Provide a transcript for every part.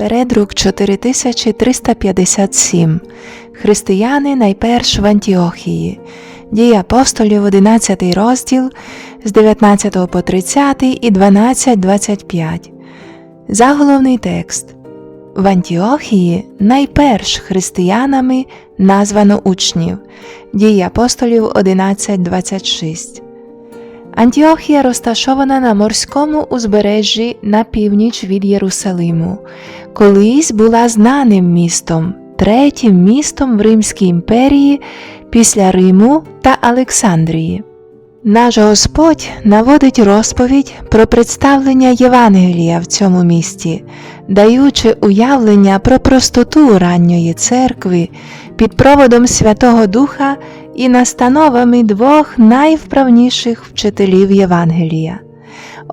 Передрук 4357. Християни найперш в Антіохії. Дії апостолів 11 розділ з 19 по 30 і 12-25. Заголовний текст. В Антіохії найперш християнами названо учнів. Дії апостолів 11.26. Антіохія розташована на морському узбережжі на північ від Єрусалиму. Колись була знаним містом, третім містом в Римській імперії після Риму та Олександрії. Наш Господь наводить розповідь про представлення Євангелія в цьому місті, даючи уявлення про простоту ранньої церкви під проводом Святого Духа і настановами двох найвправніших вчителів Євангелія.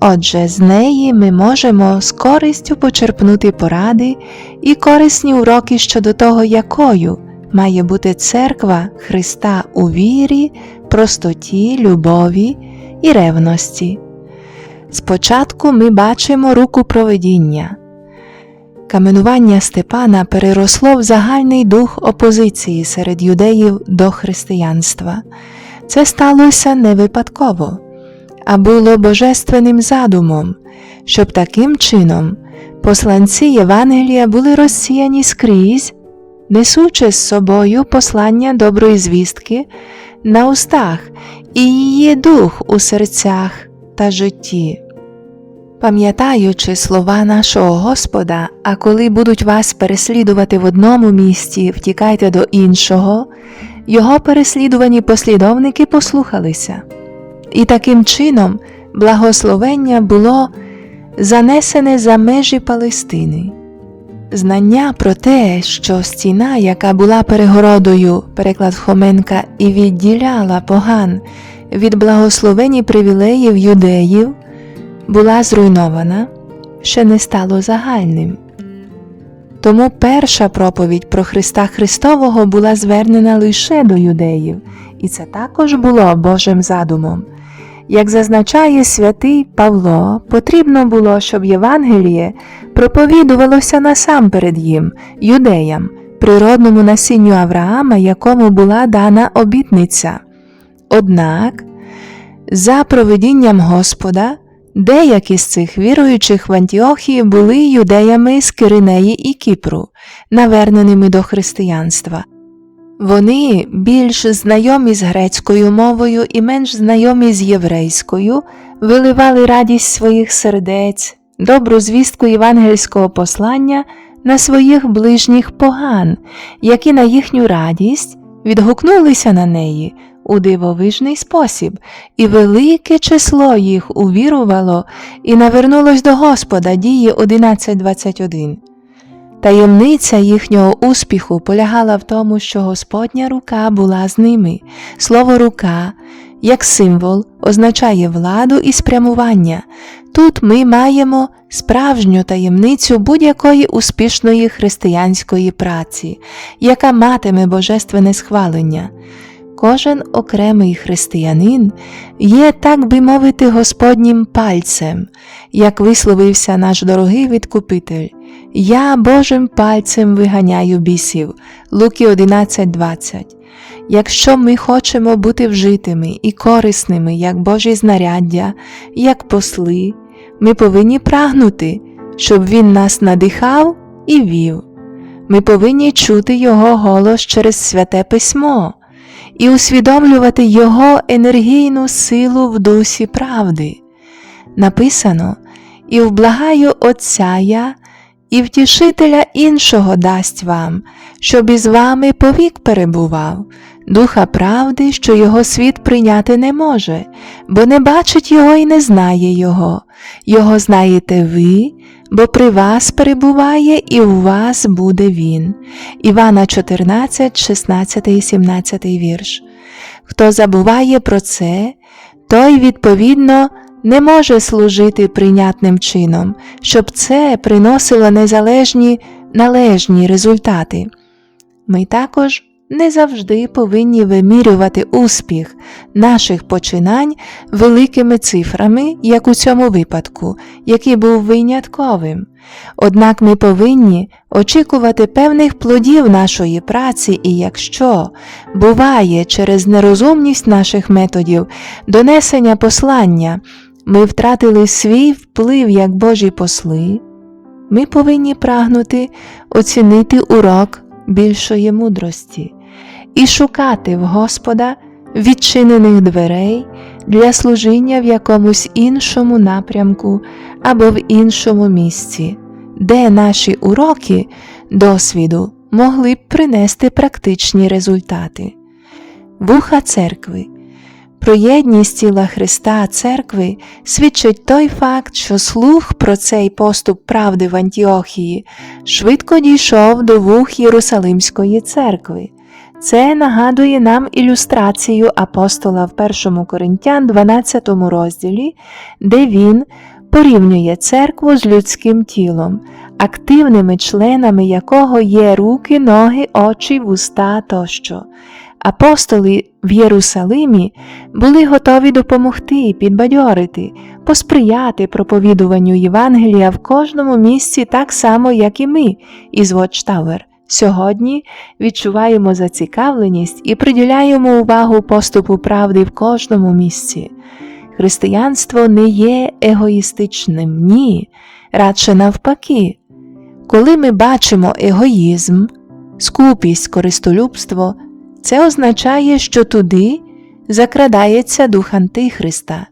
Отже, з неї ми можемо з користю почерпнути поради і корисні уроки щодо того, якою має бути церква Христа у вірі, простоті, любові і ревності. Спочатку ми бачимо руку проведіння. Каменування Степана переросло в загальний дух опозиції серед юдеїв до християнства. Це сталося не випадково, а було божественним задумом, щоб таким чином посланці Євангелія були розсіяні скрізь, несучи з собою послання доброї звістки на устах і її дух у серцях та житті. Пам'ятаючи слова нашого Господа, а коли будуть вас переслідувати в одному місті, втікайте до іншого, його переслідувані послідовники послухалися. І таким чином благословення було занесене за межі Палестини. Знання про те, що стіна, яка була перегородою, переклад Хоменка, і відділяла поган від благословені привілеїв юдеїв, була зруйнована, ще не стало загальним. Тому перша проповідь про Христа Христового була звернена лише до юдеїв, і це також було Божим задумом. Як зазначає святий Павло, потрібно було, щоб Євангеліє проповідувалося насамперед їм, юдеям, природному насінню Авраама, якому була дана обітниця. Однак, за проведінням Господа, деякі з цих віруючих в Антіохії були юдеями з Киринеї і Кіпру, наверненими до християнства. Вони більш знайомі з грецькою мовою і менш знайомі з єврейською, виливали радість своїх сердець, добру звістку євангельського послання на своїх ближніх поган, які на їхню радість відгукнулися на неї у дивовижний спосіб, і велике число їх увірувало і навернулось до Господа дії 11.21. Таємниця їхнього успіху полягала в тому, що Господня рука була з ними. Слово рука, як символ, означає владу і спрямування. Тут ми маємо справжню таємницю будь-якої успішної християнської праці, яка матиме божественне схвалення. Кожен окремий християнин є, так би мовити, Господнім пальцем, як висловився наш дорогий відкупитель. Я Божим пальцем виганяю бісів. Луки 11.20. Якщо ми хочемо бути вжитими і корисними, як Божі знаряддя, як посли, ми повинні прагнути, щоб Він нас надихав і вів. Ми повинні чути Його голос через святе письмо і усвідомлювати Його енергійну силу в дусі правди. Написано і вблагаю Отця я, і втішителя іншого дасть вам, щоб із вами повік перебував, духа правди, що його світ прийняти не може, бо не бачить його і не знає його. Його знаєте ви, бо при вас перебуває і у вас буде він. Івана 14, 16 і 17 вірш. Хто забуває про це, той, відповідно, не може служити прийнятним чином, щоб це приносило незалежні належні результати. Ми також не завжди повинні вимірювати успіх наших починань великими цифрами, як у цьому випадку, який був винятковим. Однак ми повинні очікувати певних плодів нашої праці, і якщо буває через нерозумність наших методів донесення послання, ми втратили свій вплив як Божі посли, ми повинні прагнути оцінити урок більшої мудрості і шукати в Господа відчинених дверей для служіння в якомусь іншому напрямку або в іншому місці, де наші уроки досвіду могли б принести практичні результати. Вуха церкви про єдність тіла Христа Церкви свідчить той факт, що слух про цей поступ правди в Антіохії швидко дійшов до вух Єрусалимської церкви. Це нагадує нам ілюстрацію апостола в 1 Коринтян 12 розділі, де він порівнює церкву з людським тілом, активними членами якого є руки, ноги, очі, вуста тощо. Апостоли в Єрусалимі були готові допомогти, підбадьорити, посприяти проповідуванню Євангелія в кожному місці так само, як і ми із Watchtower. Сьогодні відчуваємо зацікавленість і приділяємо увагу поступу правди в кожному місці. Християнство не є егоїстичним, ні, радше навпаки. Коли ми бачимо егоїзм, скупість, користолюбство, це означає, що туди закрадається дух Антихриста.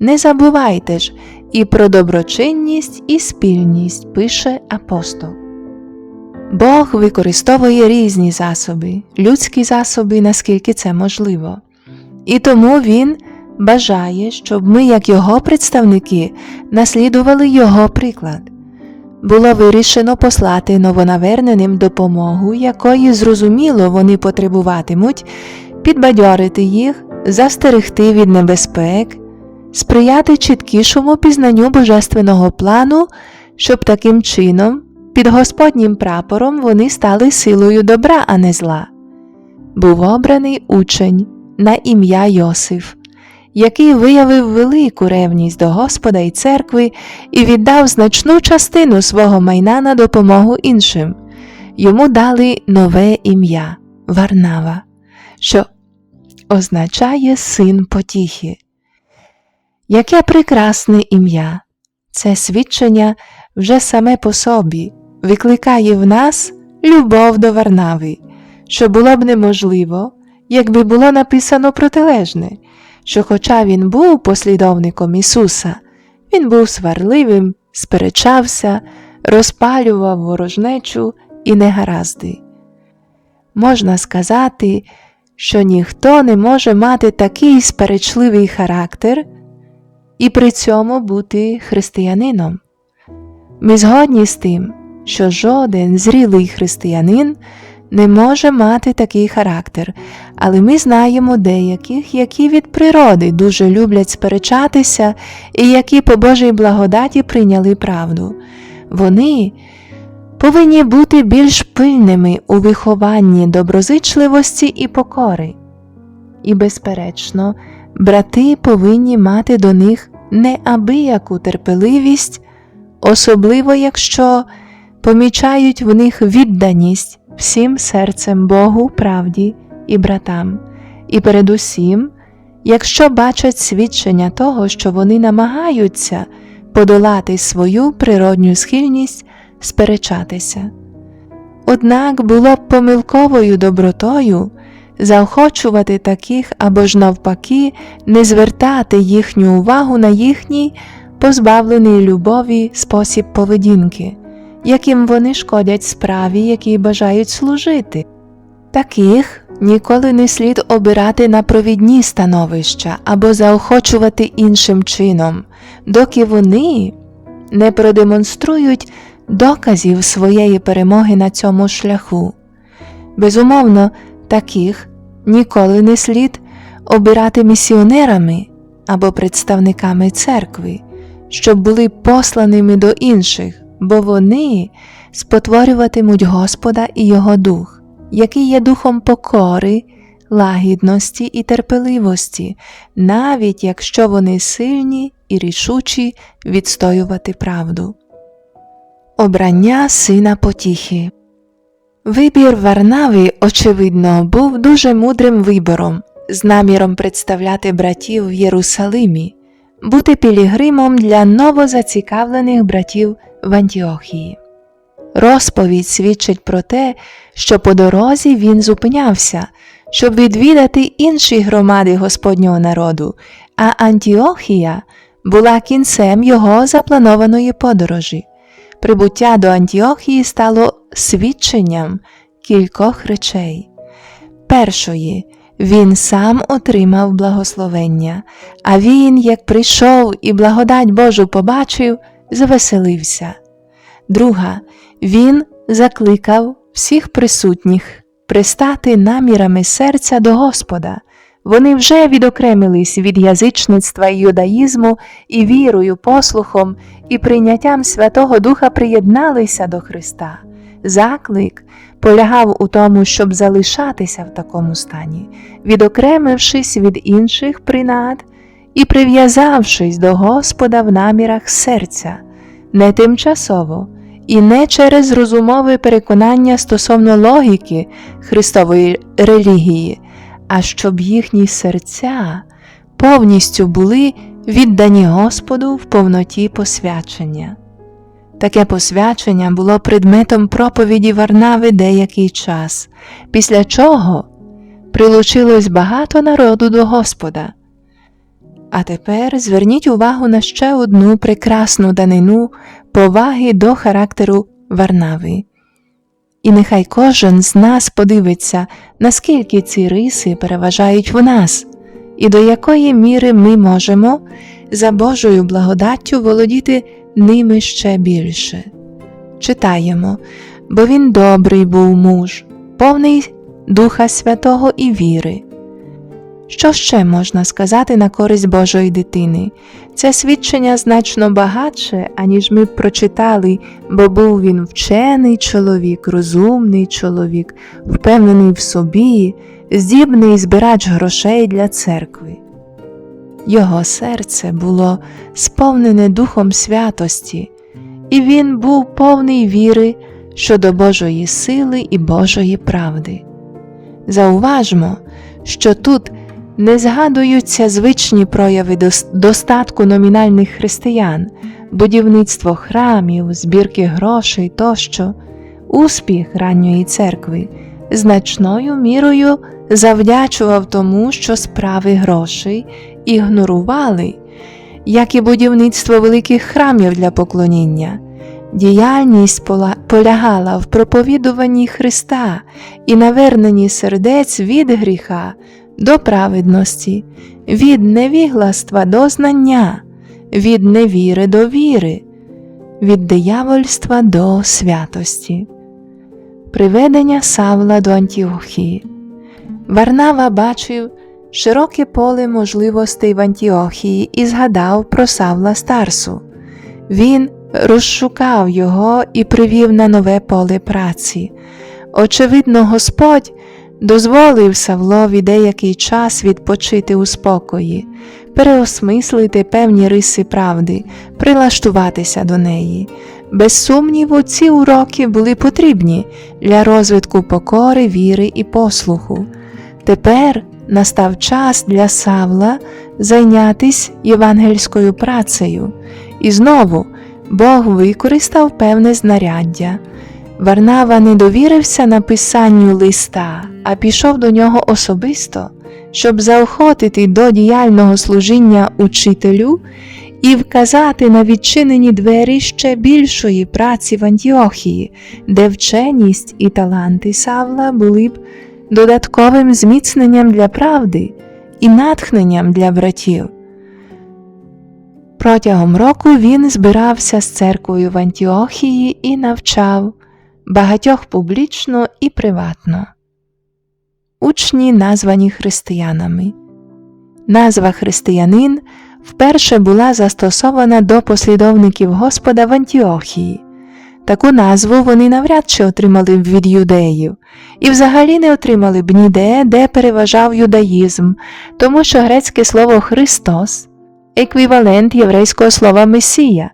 Не забувайте ж і про доброчинність і спільність пише апостол. Бог використовує різні засоби, людські засоби, наскільки це можливо. І тому Він бажає, щоб ми, як Його представники, наслідували Його приклад. Було вирішено послати новонаверненим допомогу, якої зрозуміло вони потребуватимуть, підбадьорити їх, застерегти від небезпек, сприяти чіткішому пізнанню божественного плану, щоб таким чином під Господнім прапором вони стали силою добра, а не зла. Був обраний учень на ім'я Йосиф, який виявив велику ревність до Господа і церкви і віддав значну частину свого майна на допомогу іншим. Йому дали нове ім'я Варнава, що означає син потіхи. Яке прекрасне ім'я! Це свідчення вже саме по собі викликає в нас любов до Варнави, що було б неможливо, якби було написано протилежне, що, хоча він був послідовником Ісуса, він був сварливим, сперечався, розпалював ворожнечу і негаразди. Можна сказати, що ніхто не може мати такий сперечливий характер і при цьому бути християнином. Ми згодні з тим, що жоден зрілий християнин не може мати такий характер, але ми знаємо деяких, які від природи дуже люблять сперечатися і які по Божій благодаті прийняли правду. Вони повинні бути більш пильними у вихованні доброзичливості і покори. І, безперечно, брати повинні мати до них неабияку терпеливість, особливо якщо помічають в них відданість всім серцем Богу, правді і братам, і передусім, якщо бачать свідчення того, що вони намагаються подолати свою природню схильність сперечатися. Однак було б помилковою добротою заохочувати таких або ж навпаки не звертати їхню увагу на їхній позбавлений любові спосіб поведінки яким вони шкодять справі, якій бажають служити. Таких ніколи не слід обирати на провідні становища або заохочувати іншим чином, доки вони не продемонструють доказів своєї перемоги на цьому шляху. Безумовно, таких ніколи не слід обирати місіонерами або представниками церкви, щоб були посланими до інших бо вони спотворюватимуть Господа і Його дух. який є духом покори, лагідності і терпеливості, навіть якщо вони сильні і рішучі відстоювати правду. Обрання сина потіхи Вибір Варнави, очевидно, був дуже мудрим вибором, з наміром представляти братів в Єрусалимі, бути пілігримом для новозацікавлених братів в Антіохії. Розповідь свідчить про те, що по дорозі він зупинявся, щоб відвідати інші громади Господнього народу, а Антіохія була кінцем його запланованої подорожі. Прибуття до Антіохії стало свідченням кількох речей. Першої, він сам отримав благословення, а він, як прийшов і благодать Божу побачив, завеселився. Друга, він закликав всіх присутніх пристати намірами серця до Господа. Вони вже відокремились від язичництва і юдаїзму і вірою, послухом і прийняттям Святого Духа приєдналися до Христа. Заклик полягав у тому, щоб залишатися в такому стані, відокремившись від інших принад і прив'язавшись до Господа в намірах серця, не тимчасово і не через розумове переконання стосовно логіки Христової релігії, а щоб їхні серця повністю були віддані Господу в повноті посвячення. Таке посвячення було предметом проповіді Варнави деякий час, після чого прилучилось багато народу до Господа. А тепер зверніть увагу на ще одну прекрасну данину поваги до характеру Варнави. І нехай кожен з нас подивиться, наскільки ці риси переважають в нас, і до якої міри ми можемо за Божою благодаттю володіти ними ще більше. Читаємо, бо він добрий був муж, повний Духа Святого і віри. Що ще можна сказати на користь Божої дитини? Це свідчення значно багатше, аніж ми прочитали, бо був він вчений чоловік, розумний чоловік, впевнений в собі, здібний збирач грошей для церкви. Його серце було сповнене Духом святості, і він був повний віри щодо Божої сили і Божої правди. Зауважмо, що тут не згадуються звичні прояви достатку номінальних християн, будівництво храмів, збірки грошей тощо, успіх ранньої церкви значною мірою завдячував тому, що справи грошей ігнорували, як і будівництво великих храмів для поклоніння. Діяльність полягала в проповідуванні Христа і наверненні сердець від гріха до праведності, від невігластва до знання, від невіри до віри, від диявольства до святості. Приведення Савла до Антіохії. Варнава бачив широке поле можливостей в Антіохії і згадав про Савла Старсу. Він розшукав його і привів на нове поле праці. Очевидно, Господь дозволив Савлові деякий час відпочити у спокої, переосмислити певні риси правди, прилаштуватися до неї. Без сумніву, ці уроки були потрібні для розвитку покори, віри і послуху. Тепер настав час для Савла зайнятися євангельською працею, і знову Бог використав певне знаряддя. Варнава не довірився написанню листа, а пішов до нього особисто, щоб заохотити до діяльного служіння учителю і вказати на відчинені двері ще більшої праці в Антіохії, де вченість і таланти Савла були б додатковим зміцненням для правди і натхненням для братів. Протягом року він збирався з церквою в Антіохії і навчав багатьох публічно і приватно. Учні названі християнами. Назва християнин вперше була застосована до послідовників Господа в Антіохії. Таку назву вони навряд чи отримали б від юдеїв, і взагалі не отримали б ніде, де переважав юдаїзм, тому що грецьке слово Христос еквівалент єврейського слова Месія,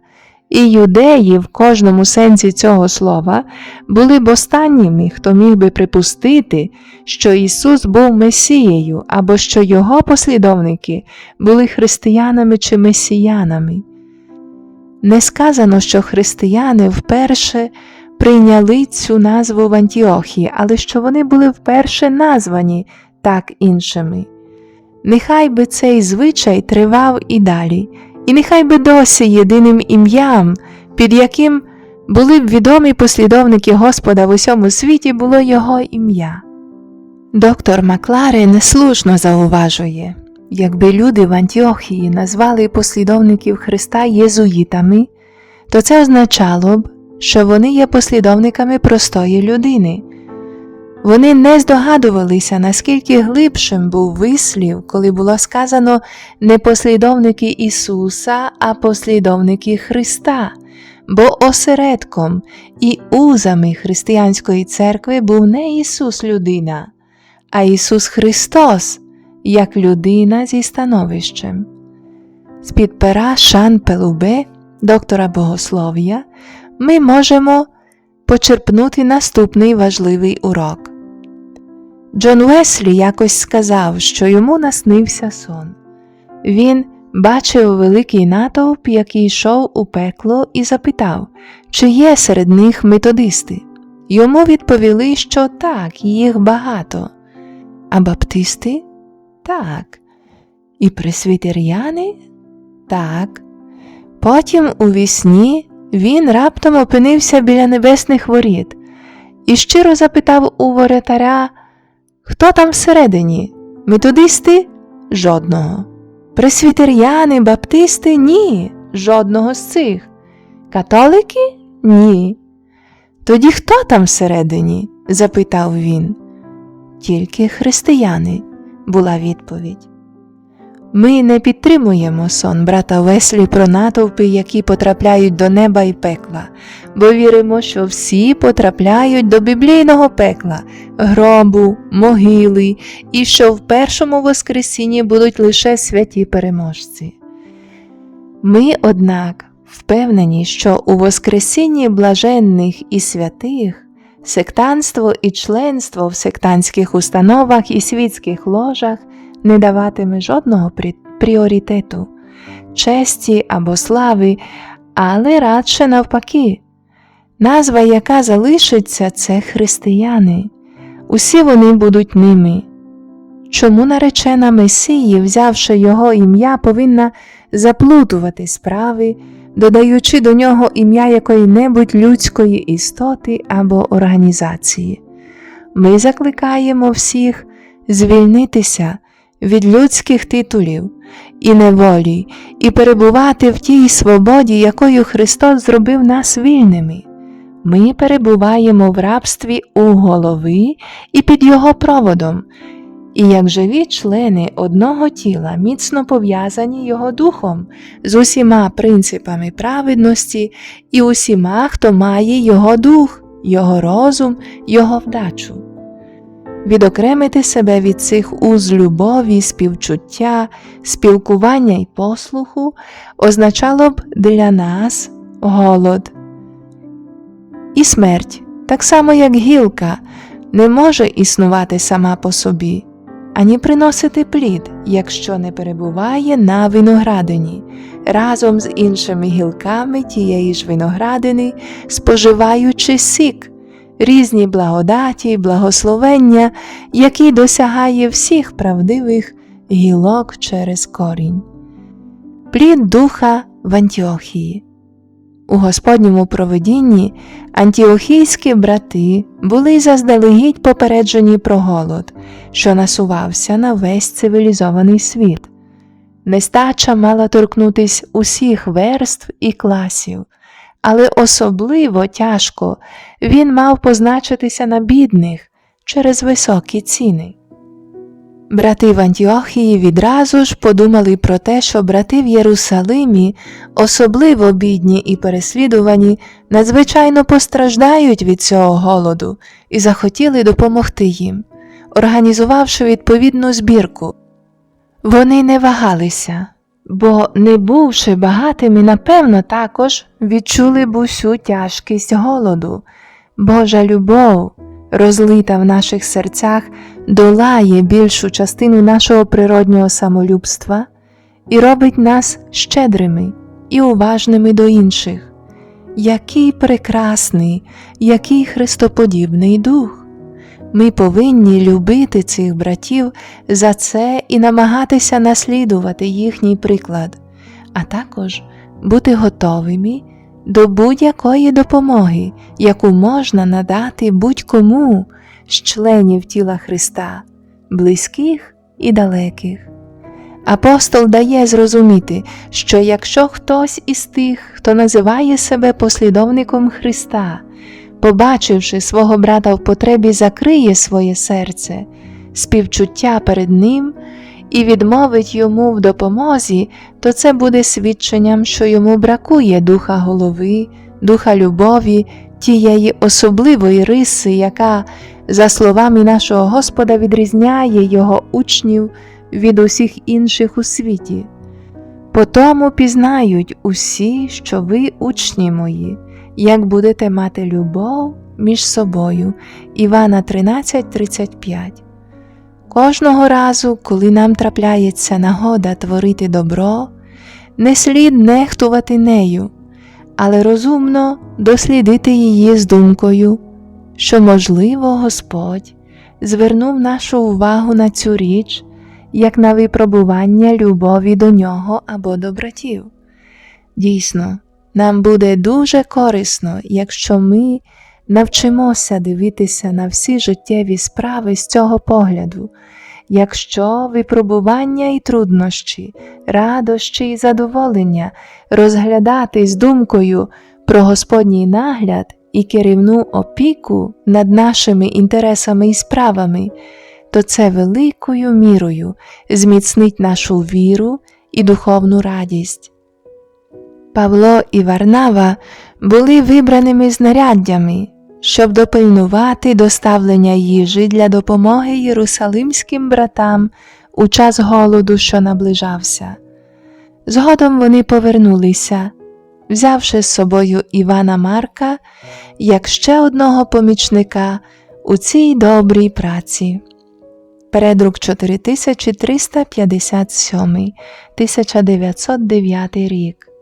і юдеї в кожному сенсі цього слова були б останніми, хто міг би припустити, що Ісус був Месією або що Його послідовники були християнами чи месіянами. Не сказано, що християни вперше прийняли цю назву в Антіохії, але що вони були вперше названі так іншими. Нехай би цей звичай тривав і далі, і нехай би досі єдиним ім'ям, під яким були б відомі послідовники Господа в усьому світі, було його ім'я. Доктор Макларен слушно зауважує, якби люди в Антіохії назвали послідовників Христа єзуїтами, то це означало б, що вони є послідовниками простої людини. Вони не здогадувалися, наскільки глибшим був вислів, коли було сказано не послідовники Ісуса, а послідовники Христа, бо осередком і узами християнської церкви був не Ісус людина, а Ісус Христос як людина зі становищем. З-під пера Шан Пелубе, доктора богослов'я, ми можемо почерпнути наступний важливий урок. Джон Уеслі якось сказав, що йому наснився сон. Він бачив великий натовп, який йшов у пекло, і запитав, чи є серед них методисти. Йому відповіли, що так, їх багато. А баптисти? Так. І пресвітеріани? Так. Потім у вісні він раптом опинився біля небесних воріт і щиро запитав у воротаря, хто там всередині? Методисти? Жодного. Пресвітеріани, баптисти? Ні, жодного з цих. Католики? Ні. Тоді хто там всередині? запитав він. Тільки християни, була відповідь. Ми не підтримуємо сон брата Веслі про натовпи, які потрапляють до неба і пекла, бо віримо, що всі потрапляють до біблійного пекла, гробу, могили, і що в першому Воскресінні будуть лише святі переможці. Ми, однак, впевнені, що у Воскресінні блаженних і святих сектанство і членство в сектантських установах і світських ложах не даватиме жодного пріоритету, честі або слави, але радше навпаки. Назва, яка залишиться, це християни. Усі вони будуть ними. Чому наречена Месії, взявши його ім'я, повинна заплутувати справи, додаючи до нього ім'я якої-небудь людської істоти або організації? Ми закликаємо всіх звільнитися від людських титулів і неволі, і перебувати в тій свободі, якою Христос зробив нас вільними. Ми перебуваємо в рабстві у голови і під Його проводом, і як живі члени одного тіла міцно пов'язані Його духом з усіма принципами праведності і усіма, хто має Його дух, Його розум, Його вдачу відокремити себе від цих уз любові, співчуття, спілкування й послуху означало б для нас голод. І смерть, так само як гілка, не може існувати сама по собі, ані приносити плід, якщо не перебуває на виноградині, разом з іншими гілками тієї ж виноградини, споживаючи сік різні благодаті, благословення, які досягає всіх правдивих гілок через корінь. Плід духа в Антіохії. У Господньому проведінні антіохійські брати були заздалегідь попереджені про голод, що насувався на весь цивілізований світ. Нестача мала торкнутись усіх верств і класів, але особливо тяжко він мав позначитися на бідних через високі ціни. Брати в Антіохії відразу ж подумали про те, що брати в Єрусалимі, особливо бідні і переслідувані, надзвичайно постраждають від цього голоду і захотіли допомогти їм, організувавши відповідну збірку. Вони не вагалися, бо, не бувши багатими, напевно, також відчули б усю тяжкість голоду. Божа любов, розлита в наших серцях, долає більшу частину нашого природнього самолюбства і робить нас щедрими і уважними до інших. Який прекрасний, який христоподібний дух! Ми повинні любити цих братів за це і намагатися наслідувати їхній приклад, а також бути готовими до будь-якої допомоги, яку можна надати будь-кому з членів тіла Христа, близьких і далеких. Апостол дає зрозуміти, що якщо хтось із тих, хто називає себе послідовником Христа, побачивши свого брата в потребі, закриє своє серце, співчуття перед ним і відмовить йому в допомозі, то це буде свідченням, що йому бракує духа голови, духа любові, тієї особливої риси, яка, за словами нашого Господа, відрізняє його учнів від усіх інших у світі. По тому пізнають усі, що ви учні мої, як будете мати любов між собою. Івана 13:35. Кожного разу, коли нам трапляється нагода творити добро, не слід нехтувати нею, але розумно дослідити її з думкою, що, можливо, Господь звернув нашу увагу на цю річ як на випробування любові до нього або до братів. Дійсно, нам буде дуже корисно, якщо ми навчимося дивитися на всі життєві справи з цього погляду, якщо випробування і труднощі, радощі і задоволення розглядати з думкою про Господній нагляд і керівну опіку над нашими інтересами і справами, то це великою мірою зміцнить нашу віру і духовну радість. Павло і Варнава були вибраними знаряддями, щоб допильнувати доставлення їжі для допомоги єрусалимським братам у час голоду, що наближався. Згодом вони повернулися, взявши з собою Івана Марка як ще одного помічника у цій добрій праці. Передрук 4357, 1909 рік.